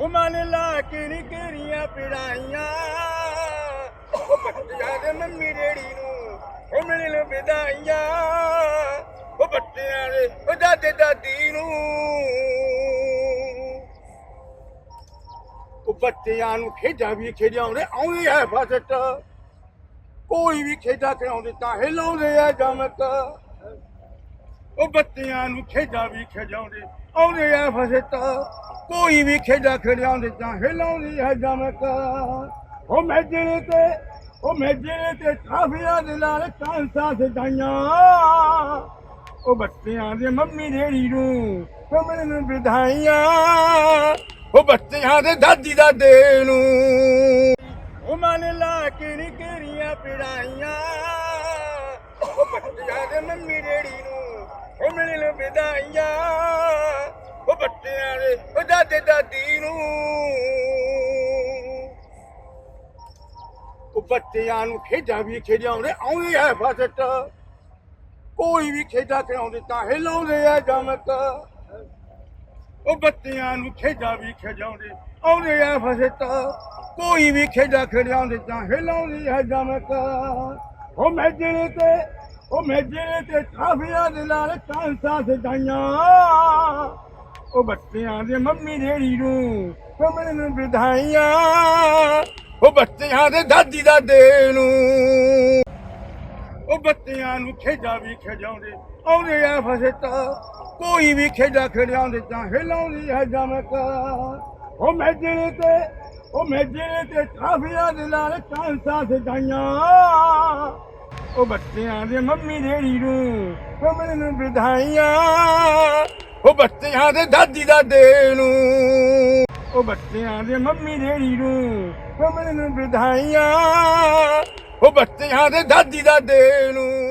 ਉਹ ਮਨ ਲਾ ਕੇ ਨੀ ਘੇਰੀਆਂ ਪਿੜਾਈਆਂ। ਉਹ ਬੱਚਿਆਂ ਦੇ ਮੰਮੀ ਡੈਡੀ ਨੂੰ ਉਹ ਮਿਲਣ ਵਿਦਾਈਆਂ। ਉਹ ਬੱਚਿਆਂ ਦੇ, ਉਹ ਦਾਦੇ ਦਾਦੀ ਨੂੰ। ਉਹ ਬੱਚਿਆਂ ਨੂੰ ਖੇਡਾਂ ਵੀ ਖੇਡਾਉਂਦੇ ਆਉਂਦੀ ਹੈ ਫਸਟ ਕੋਈ ਵੀ ਖੇਡਾਂ ਖਿਡਾਉਂਦੇ ਤਾਂ ਹਿਲਾਉਂਦੇ ਆ ਜਮਕ। ਉਹ ਬੱਚਿਆਂ ਨੂੰ ਖੇਡਾਂ ਵੀ ਖਿਡਾਉਂਦੇ, ਆਉਂਦੇ ਆ ਫਸਟ ਕੋਈ ਵੀ ਖੇਡਾਂ ਖਿਡਾਉਂਦੇ ਤਾਂ ਹਿਲਾਉਂਦੀ ਹੈ ਜਮਕ। ਉਹ ਮੈਜਣੇ ਤੇ, ਉਹ ਮੈਜਣੇ ਤੇ ਕਾਫੀਆਂ ਦੇ ਨਾਲ ਕਾਂਸਾ ਸਜਾਈਆਂ। ਉਹ ਬੱਚਿਆਂ ਦੇ ਮੰਮੀ ਡੈਡੀ ਨੂੰ ਕਮਲ ਨੂੰ ਵਿਧਾਈਆਂ। ਉਹ ਬੱਚਿਆਂ ਦੇ ਦਾਦੀ ਦਾਦੇ ਨੂੰ। ਉਹ ਮਨ ਲਾ ਕੇ ਨੀ ਪਿੜਾਈਆਂ। ਉਹ ਬੱਚਿਆਂ ਦੇ ਮੰਮੀ ਡੈਡੀ ਨੂੰ ਉਹ ਨੂੰ ਵਿਧਾਈਆਂ। ਦੇ ਦਾਦੀ ਨੂੰ। ਉਹ ਬੱਚਿਆਂ ਨੂੰ ਖੇਡਾਂ ਵੀ ਖੇਡਾਉਂਦੇ, ਆਉਂਦੀ ਹੈ ਫਸਟ ਕੋਈ ਵੀ ਖੇਡਾਂ ਖਿਡਾਉਂਦੇ ਤਾਂ ਹਿਲਾਉਂਦੇ ਆ ਜਮਕ। ਉਹ ਬੱਚਿਆਂ ਨੂੰ ਖੇਡਾਂ ਵੀ ਖਿਡਾਉਂਦੇ, ਆਉਂਦੇ ਆ ਫਸਟ ਕੋਈ ਵੀ ਖੇਡਾਂ ਖਿਡਾਉਂਦੇ ਤਾਂ ਹਿਲਾਉਂਦੀ ਹੈ ਜਮਕ। ਉਹ ਮੈਜਣੇ ਤੇ, ਉਹ ਮੈਜਣੇ ਤੇ ਕਾਫੀਆਂ ਦੇ ਨਾਲ ਕਾਂਸਾ ਸਜਾਈਆਂ। ਉਹ ਬੱਚਿਆਂ ਦੇ ਮੰਮੀ ਡੈਡੀ ਨੂੰ ਕਮਲ ਨੂੰ ਵਿਧਾਈਆਂ ਉਹ ਬੱਚਿਆਂ ਦੇ ਦਾਦੀ ਦਾਦੇ ਨੂੰ। ਉਹ ਬੱਚਿਆਂ ਨੂੰ ਖੇਡਾਂ ਵੀ ਖਿਡਾਉਂਦੇ, ਆਉਂਦੇ ਆ ਫਸਟ। ਕੋਈ ਵੀ ਖੇਡਾਂ ਖਿਡਾਉਂਦੇ ਤਾਂ ਹਿਲਾਉਂਦੀ ਹੈ ਜਮਕ। ਉਹ ਮੈਜਣੇ ਤੇ, ਉਹ ਮੈਜਣੇ ਤੇ ਕਾਫੀਆਂ ਦੇ ਨਾਲ ਕਾਂਸਾ ਸਜਾਈਆਂ। ਉਹ ਬੱਚਿਆਂ ਦੇ ਮੰਮੀ ਡੈਡੀ ਨੂੰ ਕਮਲ ਨੂੰ ਵਿਧਾਈਆਂ ਬੱਚਿਆਂ ਦੇ ਦਾਦੀ ਦਾਦੇ ਨੂੰ। ਉਹ ਬੱਚਿਆਂ ਦੇ ਮੰਮੀ ਡੈਡੀ ਨੂੰ ਕਮਲ ਨੂੰ ਵਿਧਾਈਆਂ। ਉਹ ਬੱਚਿਆਂ ਦੇ ਦਾਦੀ ਦਾਦੇ ਨੂੰ।